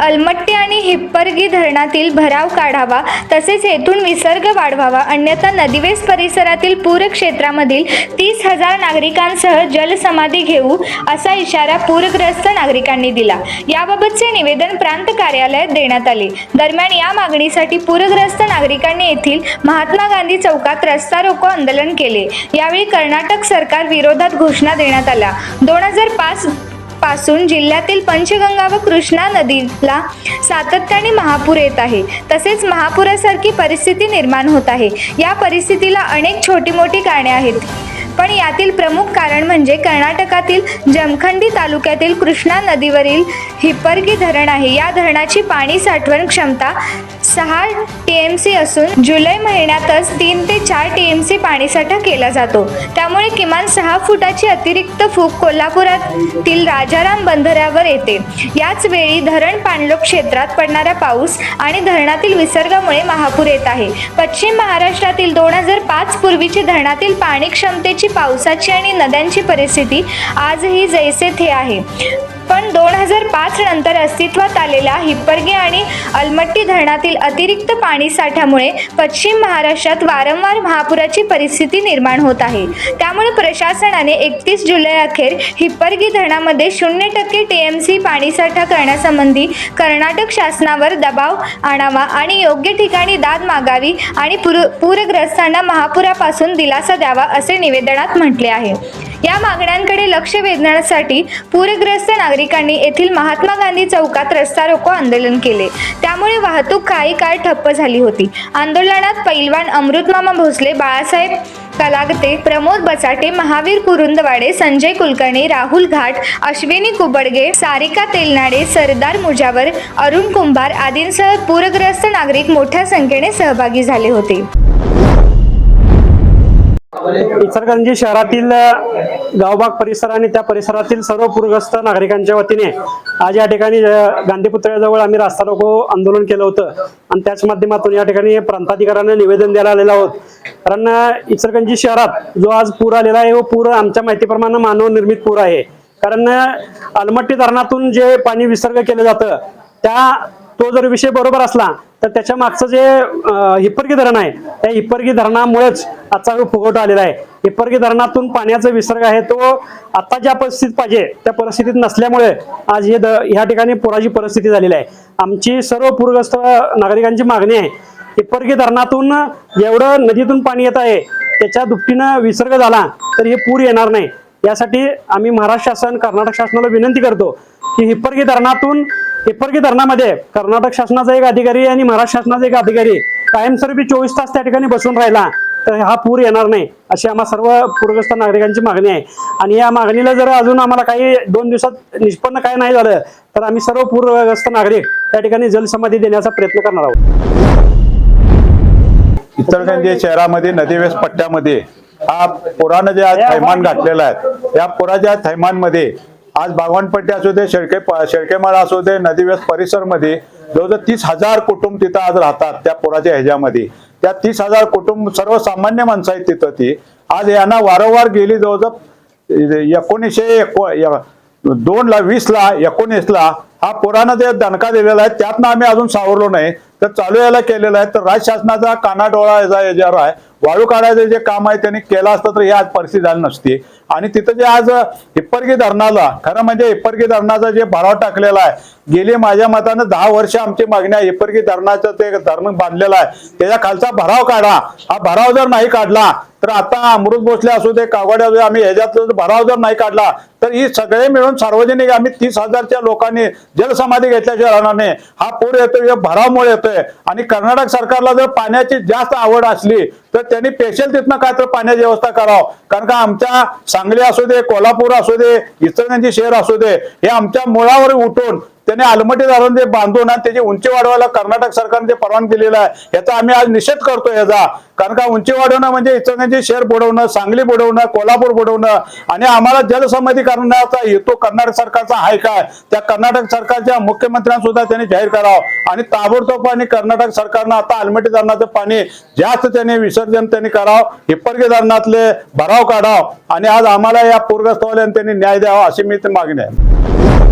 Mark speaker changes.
Speaker 1: अलमट्टी आणि हिप्परगी धरणातील भराव काढावा तसेच येथून विसर्ग वाढवावा. अन्यथा नदीवेस परिसरातील पूरक्षेत्रामधील तीस हजार नागरिकांसह जलसमाधी घेऊ असा इशारा पूरग्रस्त नागरिकांनी दिला. याबाबतचे निवेदन प्रांत कार्यालयात देण्यात आले. दरम्यान या मागणीसाठी पूरग्रस्त नागरिकांनी येथील महात्मा गांधी चौकात रस्ता रोको आंदोलन केले. यावेळी कर्नाटक सरकार विरोधात घोषणा देण्यात आल्या. दोन हजार पाच पासून जिल्ह्यातील पंचगंगा व कृष्णा नदीला सातत्याने महापूर येत आहे. तसेच महापुरासारखी परिस्थिती निर्माण होत आहे. या परिस्थितीला अनेक छोटी मोठी कारणे आहेत. पण यातील प्रमुख कारण म्हणजे कर्नाटकातील जमखंडी तालुक्यातील कृष्णा नदीवरील हिप्परगी धरण आहे. या धरणाची पाणी साठवण क्षमता सहा टी एम सी असून जुलै महिन्यातच तीन ते चार टी एम सी पाणीसाठा केला जातो. त्यामुळे किमान सहा फुटाची अतिरिक्त फूक कोल्हापुरातील राजाराम बंधाऱ्यावर येते. याच वेळी धरण पाणलोट क्षेत्रात पडणारा पाऊस आणि धरणातील विसर्गामुळे महापूर येत आहे. पश्चिम महाराष्ट्रातील दोन हजार पाच पूर्वीची धरणातील पाणी क्षमतेची पावसाची आणि नद्यांची परिस्थिती आजही जैसे थे आहे. पण दोन हजार पाच नंतर अस्तित्वात आलेल्या हिप्परगे आणि अलमट्टी धरणातील अतिरिक्त पाणी साठ्यामुळे पश्चिम महाराष्ट्रात वारंवार महापुराची परिस्थिती निर्माण होत आहे. त्यामुळे प्रशासनाने एकतीस जुलै अखेर हिप्परगी धरणामध्ये शून्य टक्के टी एम सी पाणीसाठा करण्यासंबंधी कर्नाटक शासनावर दबाव आणावा आणि योग्य ठिकाणी दाद मागावी आणि पूर पूरग्रस्तांना महापुरापासून दिलासा द्यावा असे निवेदनात म्हटले आहे. या मागण्यांकडे लक्ष वेधण्यासाठी पूरग्रस्त नागरिकांनी येथील महात्मा गांधी चौकात रस्ता रोको आंदोलन केले. त्यामुळे वाहतूक काही काळ ठप्प झाली होती. आंदोलनात पैलवान अमृतमामा भोसले बाळासाहेब कलागते प्रमोद बचाटे महावीर कुरुंदवाडे संजय कुलकर्णी राहुल घाट अश्विनी कुबडगे सारिका तेलनाडे सरदार मुजावर अरुण कुंभार आदींसह पूरग्रस्त नागरिक मोठ्या संख्येने सहभागी झाले होते.
Speaker 2: इचलकरंजी शहरातील गावबाग परिसर आणि त्या परिसरातील सर्व पूरग्रस्त नागरिकांच्या वतीने आज या ठिकाणी गांधी पुतळ्याजवळ आम्ही रास्ता रोको आंदोलन केलं होतं. आणि त्याच माध्यमातून या ठिकाणी प्रांताधिकाऱ्यांना निवेदन द्यायला आलेलं आहोत. कारण इचलकरंजी शहरात जो आज पूर आलेला आहे व पूर आमच्या माहितीप्रमाणे मानव निर्मित पूर आहे. कारण अलमट्टी धरणातून जे पाणी विसर्ग केलं जातं त्या तो जर विषय बरोबर असला तर त्याच्या मागचं जे हिप्परगी धरण आहे त्या हिप्परगी धरणामुळेच आजचा फुगवटा आलेला आहे. हिप्परगी धरणातून पाण्याचा विसर्ग आहे तो आता ज्या परिस्थितीत पाहिजे त्या परिस्थितीत नसल्यामुळे आज हे द ह्या ठिकाणी पुराची परिस्थिती झालेली आहे. आमची सर्व पूरग्रस्त नागरिकांची मागणी आहे हिप्परगी धरणातून जेवढं नदीतून पाणी येत आहे त्याच्या दुपटीनं विसर्ग झाला तर हे पूर येणार नाही. यासाठी आम्ही महाराष्ट्र शासन कर्नाटक शासनाला विनंती करतो की हिप्परगी धरणातून हिप्परगी धरणामध्ये कर्नाटक शासनाचा एक अधिकारी आणि महाराष्ट्र शासनाचा एक अधिकारी कायमस्वरूपी चोवीस तास त्या ठिकाणी बसून राहिला तर हा पूर येणार नाही अशी आम्हा सर्व पूरग्रस्त नागरिकांची मागणी आहे. आणि या मागणीला जर अजून आम्हाला काही दोन दिवसात निष्पन्न काय नाही झालं तर आम्ही सर्व पूरग्रस्त नागरिक त्या ठिकाणी जलसमाधी देण्याचा प्रयत्न करणार आहोत.
Speaker 3: इचलकरंजी शहरामध्ये नदीवेस पट्ट्यामध्ये हा पुरानं जे आज थैमान घातलेलं आहे या पुराच्या थैमानमध्ये आज बागवानपट्टी असू दे शेळके शेळकेमाळा असू दे नदीवेस परिसरमध्ये जवळजवळ तीस हजार कुटुंब तिथं आज राहतात त्या पुराच्या ह्याच्यामध्ये. त्या तीस हजार कुटुंब सर्वसामान्य माणसं आहेत तिथं ती. आज यांना वारंवार गेली जवळजवळ एकोणीसशे एको या- दोन ला वीस ला एकोणीस ला हा पुरानं जे दणका दिलेला आहे त्यातनं आम्ही अजून सावरलो नाही. तर चालू यायला केलेलं आहे. तर राज्य शासनाचा कानाडोळा याचा याच्यावर आहे वाळू काढायचं जे काम आहे त्यांनी केलं असतं तर ही आज परिस्थिती झाली नसती. आणि तिथं जे आज हिप्परगी धरणाला खरं म्हणजे हिप्परगी धरणाचा जे भराव टाकलेला आहे गेली माझ्या मतानं दहा वर्ष आमची मागणी आहे हिप्परगी धरणाचं ते धरण बांधलेलं आहे. त्याच्या खालचा भराव काढा. हा भराव जर नाही काढला तर आता अमृत भोसले असू दे कावड असू दे आम्ही ह्याच्यात भराव जर नाही काढला तर ही सगळे मिळून सार्वजनिक आम्ही तीस हजारच्या लोकांनी जलसमाधी घेतल्याशिवाय राहणार नाही. हा पूर येतोय भरावमुळे भरावमुळे येतोय आणि कर्नाटक सरकारला जर पाण्याची जास्त आवड असली तर त्यांनी स्पेशल तिथनं काय तर पाण्याची व्यवस्था करावं. कारण का आमच्या सांगली असू दे कोल्हापूर असू दे इचलकरंजी शहर असू दे हे आमच्या मुळावर उठून त्याने आलमटी धरण जे बांधून आणि त्याची उंची वाढवायला कर्नाटक सरकारने जे परवानगी दिलेलं आहे याचा आम्ही आज निषेध करतो याचा कारण का उंची वाढवणं म्हणजे इचलकरंजी शहर बुडवणं सांगली बुडवणं कोल्हापूर बुडवणं आणि आम्हाला जलसमाधी करण्याचा हेतू कर्नाटक सरकारचा आहे काय त्या कर्नाटक सरकारच्या मुख्यमंत्र्यांना सुद्धा त्यांनी जाहीर करावं. आणि ताबडतोब आणि कर्नाटक सरकारनं आता आलमटी धरणाचं पाणी जास्त त्याने विसर्जन त्यांनी करावं हिप्परगे धरणातले भराव काढाव आणि आज आम्हाला या पूरग्रस्तवाल्यांनी त्यांनी न्याय द्यावा अशी मी ते मागणी आहे.